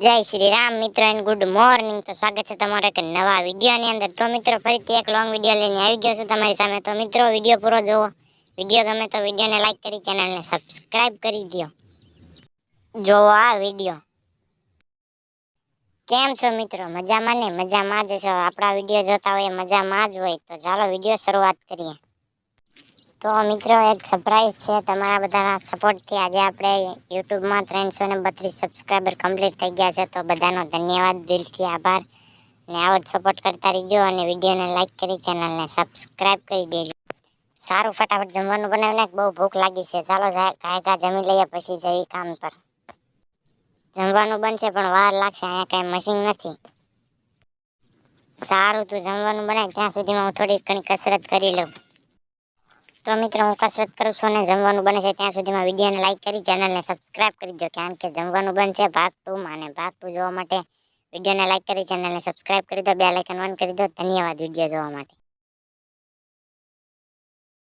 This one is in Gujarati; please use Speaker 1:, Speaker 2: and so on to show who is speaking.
Speaker 1: જય શ્રી રામ મિત્રો એન્ડ ગુડ મોર્નિંગ તો સ્વાગત છે તમારા એક નવા વિડીયોની અંદર. તો મિત્રો, ફરીથી એક લોંગ વીડિયો લઈને આવી ગયો છું તમારી સામે. તો મિત્રો, વીડિયો પૂરો જોવો. વીડિયો ગમે તો વિડીયોને લાઈક કરી, ચેનલને સબસ્ક્રાઇબ કરી દો જોવો આ વીડિયો. કેમ છો મિત્રો? મજામાં ને? મજામાં જ છો? આપણા વીડિયો જોતા હોય મજામાં જ હોય. તો ચાલો વીડિયો શરૂઆત કરીએ. તો મિત્રો, એક સરપ્રાઈઝ છે. તમારા બધાના સપોર્ટથી આજે આપણે યુટ્યુબમાં ત્રણસો ને બત્રીસ સબસ્ક્રાઈબર કમ્પ્લીટ થઈ ગયા છે. તો બધાનો ધન્યવાદ, દિલથી આભાર. ને આવો જ સપોર્ટ કરતા રહીજો અને વિડીયોને લાઇક કરી ચેનલને સબસ્ક્રાઈબ કરી દેજો. સારું ફટાફટ જમવાનું બનાવીને બહુ ભૂખ લાગી છે. ચાલો કાંઈ કાં જમી લઈએ પછી જઈ કામ પર. જમવાનું બનશે, પણ વાર લાગશે. અહીંયા કાંઈ મશીન નથી. સારું, તું જમવાનું બનાય. ત્યાં સુધીમાં હું થોડી ઘણી કસરત કરી લઉં. તો મિત્રો, હું કસરત કરું છું અને જમવાનું બને છે ત્યાં સુધીમાં વિડીયોને લાઈક કરી ચેનલને સબસ્ક્રાઇબ કરી દો કારણ કે જમવાનું બનશે ભાગ ટુમાં અને ભાગ ટુ જોવા માટે. વિડીયોને લાઈક કરી ચેનલને સબસ્ક્રાઇબ કરી દો બે લાઇકન ઓન કરી દો ધન્યવાદ વીડિયો જોવા માટે.